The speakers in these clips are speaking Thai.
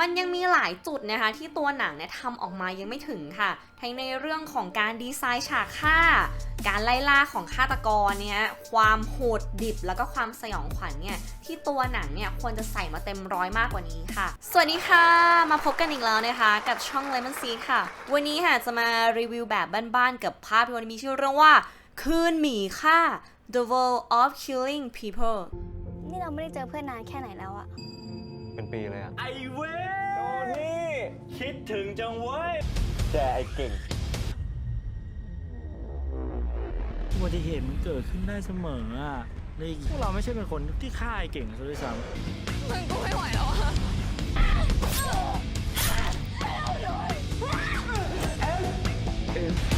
มันยังมีหลายจุดนะคะที่ตัวหนังเนี่ยทำออกมายังไม่ถึงค่ะ ทั้งในเรื่องของการดีไซน์ฉากฆ่า การไล่ล่าของฆาตกรเนี่ยความโหดดิบแล้วก็ความสยองขวัญเนี่ยที่ตัวหนังเนี่ยควรจะใส่มาเต็มร้อยมากกว่านี้ค่ะ สวัสดีค่ะ มาพบกันอีกแล้วนะคะ กับช่อง Lemon Seed ค่ะ วันนี้ค่ะจะมารีวิวแบบบ้านๆกับภาพยนตร์มีชื่อเรื่องว่า คืนหมีฆ่า The World of Killing People นี่เราไม่ได้เจอเพื่อนนานแค่ไหนแล้วอะ เป็นปีเลยอะไอเว้ยโทนี่ คิดถึงจังเว้ย แต่ไอเก่งอุบัติเหตุมันเกิดขึ้นได้เสมออะในพวกเราไม่ใช่เป็นคนที่ฆ่าไอ้เก่งซะด้วยซ้ำก็เ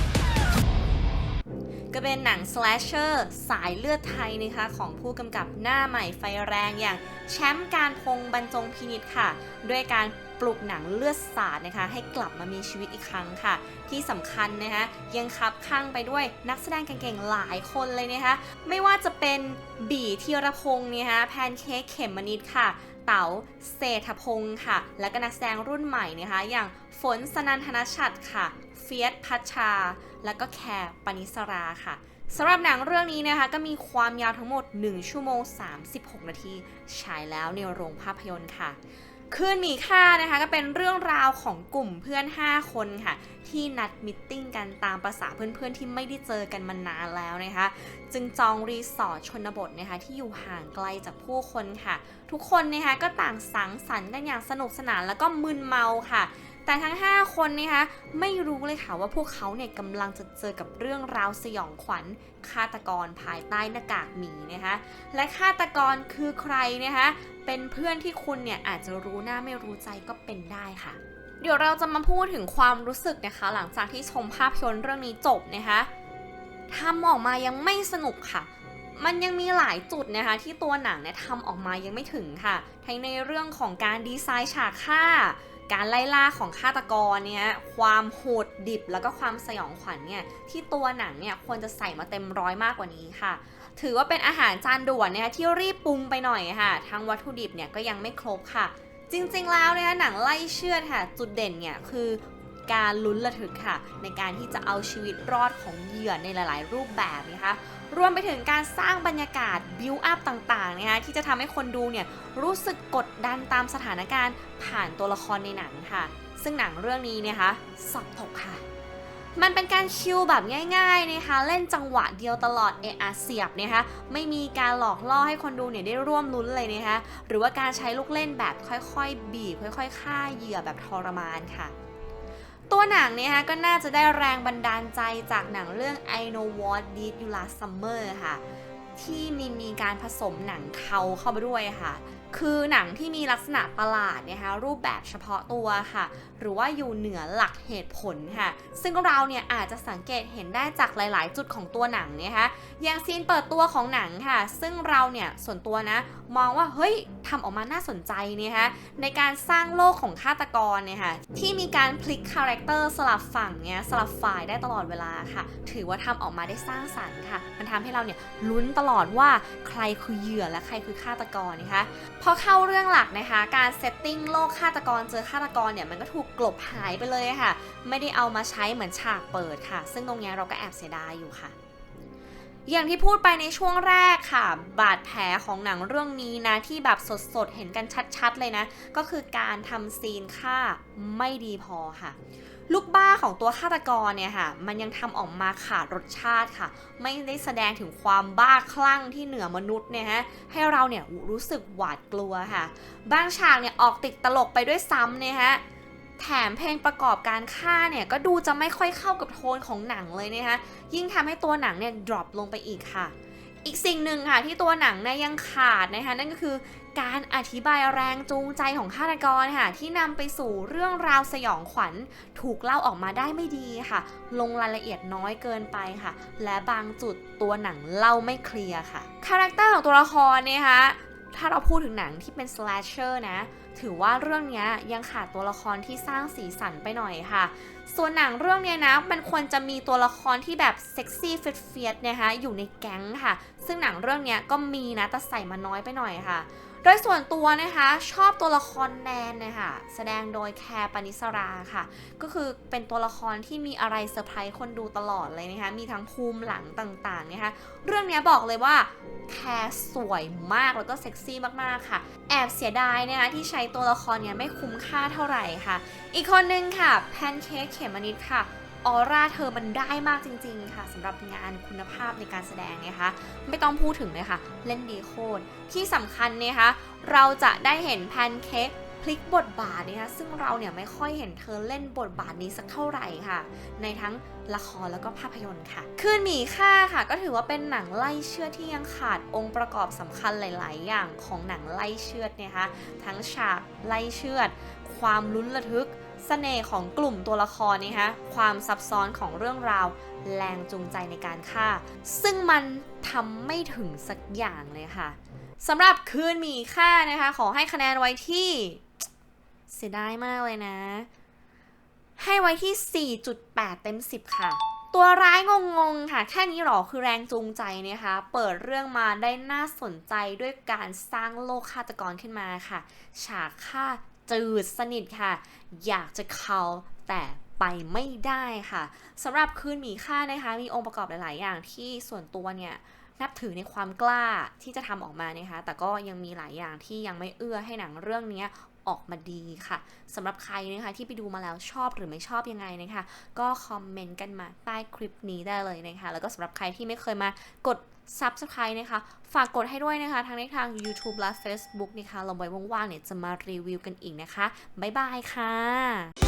ก็เป็นหนัง slasher สายเลือดไทยนะคะของผู้กำกับหน้าใหม่ไฟแรงอย่างแชมป์การพงษ์บรรจงพินิษค่ะ ด้วยการปลุกหนังเลือดสาดนะคะ ให้กลับมามีชีวิตอีกครั้งค่ะ ที่สำคัญนะคะยังคับข้างไปด้วยนักแสดงเก่งๆหลายคนเลยนะคะ ไม่ว่าจะเป็นบีธีรพงศ์นะคะแพนเค้กเขมมนิดค่ะ เต๋าเศรษฐพงศ์ค่ะ และก็นักแสดงรุ่นใหม่นะคะ อย่างฝนสนันทนชัดค่ะ เฟียสพัชชา แล้วก็แคร์ปนิสราค่ะสำหรับหนังเรื่องนี้นะคะก็มีความยาวทั้งหมด 1 ชั่วโมง 36 นาที ฉายแล้วในโรงภาพยนตร์ค่ะ คืนมีค่านะคะก็เป็นเรื่องราวของกลุ่มเพื่อน 5 คนค่ะ ที่นัดมิทติ้งกันตามภาษาเพื่อนๆ ที่ไม่ได้เจอกันมานานแล้วนะคะ จึงจองรีสอร์ทชนบทนะคะที่อยู่ห่างไกลจากผู้คนค่ะ ทุกคนนะคะก็ต่างสังสรรค์กันอย่างสนุกสนานแล้วก็มึนเมาค่ะ แต่ทั้ง 5 คนนะคะไม่รู้เลยค่ะว่าพวกเขาเนี่ยกำลังจะเจอกับเรื่องราวสยองขวัญฆาตกรภายใต้หน้ากากหมีนะคะและฆาตกรคือใครนะคะเป็นเพื่อนที่คุณเนี่ยอาจจะรู้หน้าไม่รู้ใจก็เป็นได้ค่ะ เดี๋ยวเราจะมาพูดถึงความรู้สึกนะคะ หลังจากที่ชมภาพยนตร์เรื่องนี้จบนะคะทำออกมายังไม่สนุกค่ะมันยังมีหลายจุดนะคะที่ตัวหนังเนี่ยทำออกมายังไม่ถึงค่ะ ทั้งในเรื่องของการดีไซน์ฉากฆ่า การไล่ล่าของฆาตกรเนี่ยความโหดดิบแล้วก็ความสยองขวัญเนี่ยที่ตัวหนังเนี่ยควรจะใส่มาเต็มร้อยมากกว่านี้ค่ะ ถือว่าเป็นอาหารจานด่วนเนี่ยที่รีบปรุงไปหน่อยค่ะทั้งวัตถุดิบเนี่ยก็ยังไม่ครบค่ะจริงๆ แล้วนะคะหนังไล่เชือดค่ะ จุดเด่นเนี่ยคือ การลุ้นระทึกค่ะ ในการที่จะเอาชีวิตรอดของเหยื่อในหลาย ๆ รูปแบบนะคะรวมไปถึงการสร้างบรรยากาศบิวอัพต่างๆนะคะที่จะทำให้คนดูเนี่ยรู้สึกกดดันตามสถานการณ์ผ่านตัวละครในหนังค่ะ ซึ่งหนังเรื่องนี้นะคะสอบตกค่ะ มันเป็นการชิลแบบง่ายๆนะคะเล่นจังหวะเดียวตลอดเออะเสียบนะคะไม่มีการหลอกล่อให้คนดูเนี่ยได้ร่วมลุ้นเลยนะคะหรือว่าการใช้ลูกเล่นแบบค่อยๆ บีบค่อย ๆ ฆ่าเหยื่อแบบทรมานค่ะ ตัวหนังเนี่ยฮะก็น่าจะได้แรงบันดาลใจจากหนังเรื่อง I Know What Did You Last Summer ค่ะ ที่มีมีการผสมหนังเขาเข้าไปด้วยค่ะ คือหนังที่มีลักษณะประหลาดนะคะรูปแบบเฉพาะตัวค่ะ หรือว่าอยู่เหนือหลักเหตุผลค่ะ ซึ่งเราเนี่ยอาจจะสังเกตเห็นได้จากหลาย ๆ จุดของตัวหนังนะคะอย่างซีนเปิดตัวของหนังค่ะ ซึ่งเราเนี่ยส่วนตัวนะ มองว่าเฮ้ยทำออกมาน่าสนใจนะคะในการสร้างโลกของฆาตกรเนี่ยค่ะที่มีการพลิกคาแรคเตอร์สลับฝั่งเนี่ยสลับฝ่ายได้ตลอดเวลาค่ะ ถือว่าทำออกมาได้สร้างสรรค์ค่ะ มันทำให้เราเนี่ยลุ้นตลอดว่าใครคือเหยื่อและใครคือฆาตกรนะคะพอเข้าเรื่องหลักนะคะ การเซตติ้งโลกฆาตกรเจอฆาตกรเนี่ยมันก็ถูกกลบหายไปเลยค่ะ ไม่ได้เอามาใช้เหมือนฉากเปิดค่ะ ซึ่งตรงนี้เราก็แอบเสียดายอยู่ค่ะ อย่างที่พูดไปในช่วงแรกค่ะ บาดแผลของหนังเรื่องนี้นะ ที่แบบสดๆ เห็นกันชัดๆ เลยนะ ก็คือการทำซีนฆ่าไม่ดีพอค่ะ ลูกบ้าของตัวฆาตกรเนี่ยค่ะ มันยังทำออกมาขาดรสชาติค่ะ ไม่ได้แสดงถึงความบ้าคลั่งที่เหนือมนุษย์เนี่ยฮะ ให้เราเนี่ยรู้สึกหวาดกลัวค่ะ บางฉากเนี่ยออกติดตลกไปด้วยซ้ำเนี่ยฮะแถมเพลงประกอบการฆ่าเนี่ยก็ดูจะไม่ค่อยเข้ากับโทนของหนังเลยนะคะยิ่งทำให้ตัวหนังเนี่ย drop ลงไปอีกค่ะ อีกสิ่งหนึ่งค่ะที่ตัวหนังเนี่ยยังขาดนะคะนั่นก็คือการอธิบายแรงจูงใจของฆาตกรค่ะที่นำไปสู่เรื่องราวสยองขวัญ ถูกเล่าออกมาได้ไม่ดีค่ะ ลงรายละเอียดน้อยเกินไปค่ะ และบางจุดตัวหนังเล่าไม่เคลียร์ค่ะคาแรคเตอร์ของตัวละครเนี่ยคะ ถ้าเราพูดถึงหนังที่เป็น slasher นะ ถือว่าเรื่องนี้ยังขาดตัวละครที่สร้างสีสันไปหน่อยค่ะ ส่วนหนังเรื่องนี้นะมันควรจะมีตัวละครที่แบบเซ็กซี่เฟียดๆนะคะอยู่ในแก๊งค่ะ ซึ่งหนังเรื่องนี้ก็มีนะแต่ใส่มาน้อยไปหน่อยค่ะ โดยส่วนตัวนะคะชอบตัวละครแนนนะคะแสดงโดยแคร์ปานิสราค่ะ ก็คือเป็นตัวละครที่มีอะไรเซอร์ไพรส์คนดูตลอดเลยนะคะมีทั้งภูมิหลังต่างๆนะคะเรื่องนี้บอกเลยว่า ร์ สวยมากแล้วก็เซ็กซี่มากๆค่ะ แอบเสียดายนะคะที่ใช้ตัวละครเนี่ยไม่คุ้มค่าเท่าไหร่ค่ะ อีกคนนึงค่ะแพนเค้กเขมมนิดค่ะออร่าเธอมันได้มากจริง ๆ ค่ะสำหรับงานคุณภาพในการแสดงนะคะ ไม่ต้องพูดถึงเลยค่ะ เล่นดีโคตรที่สำคัญนะคะ เราจะได้เห็นแพนเค้ก พลิกบทบาทนะคะซึ่งเราเนี่ยไม่ค่อยเห็นเธอเล่นบทบาทนี้สักเท่าไหร่ค่ะ ในทั้งละครแล้วก็ภาพยนตร์ค่ะคืนหมีค่าค่ะ ก็ถือว่าเป็นหนังไล่เชือดที่ยังขาดองค์ประกอบสำคัญหลาย ๆ อย่างของหนังไล่เชือดนะคะทั้งฉากไล่เชือด ความลุ้นระทึกเสน่ห์ของกลุ่มตัวละครนะคะความซับซ้อนของเรื่องราว แรงจูงใจในการฆ่า ซึ่งมันทำไม่ถึงสักอย่างเลยค่ะสำหรับคืนมีค่านะคะ ขอให้คะแนนไว้ที่ เสียดายมากเลยนะ ให้ไว้ที่ 4.8 เต็ม 10 ค่ะ ตัวร้ายงงๆค่ะ แค่นี้หรอคือแรงจูงใจนะคะ เปิดเรื่องมาได้น่าสนใจด้วยการสร้างโลกฆาตกรขึ้นมาค่ะ ฉากฆ่าจืดสนิทค่ะ อยากจะเขาแต่ไปไม่ได้ค่ะสำหรับคืนหมีค่านะคะ มีองค์ประกอบหลาย ๆ อย่างที่ส่วนตัวเนี่ยนับถือในความกล้าที่จะทำออกมานะคะ แต่ก็ยังมีหลายอย่างที่ยังไม่เอื้อให้หนังเรื่องนี้ ออกมาดีค่ะสำหรับใครนะคะที่ไปดูมาแล้วชอบหรือไม่ชอบยังไงนะคะ ก็คอมเมนต์กันมาใต้คลิปนี้ได้เลยนะคะ แล้วก็สำหรับใครที่ไม่เคยมากด Subscribe นะคะ ฝากกดให้ด้วยนะคะทั้งในทาง YouTube และ Facebook นะคะเราไว้ว่างๆเนี่ยจะมารีวิวกันอีกนะคะ บ๊ายบายค่ะ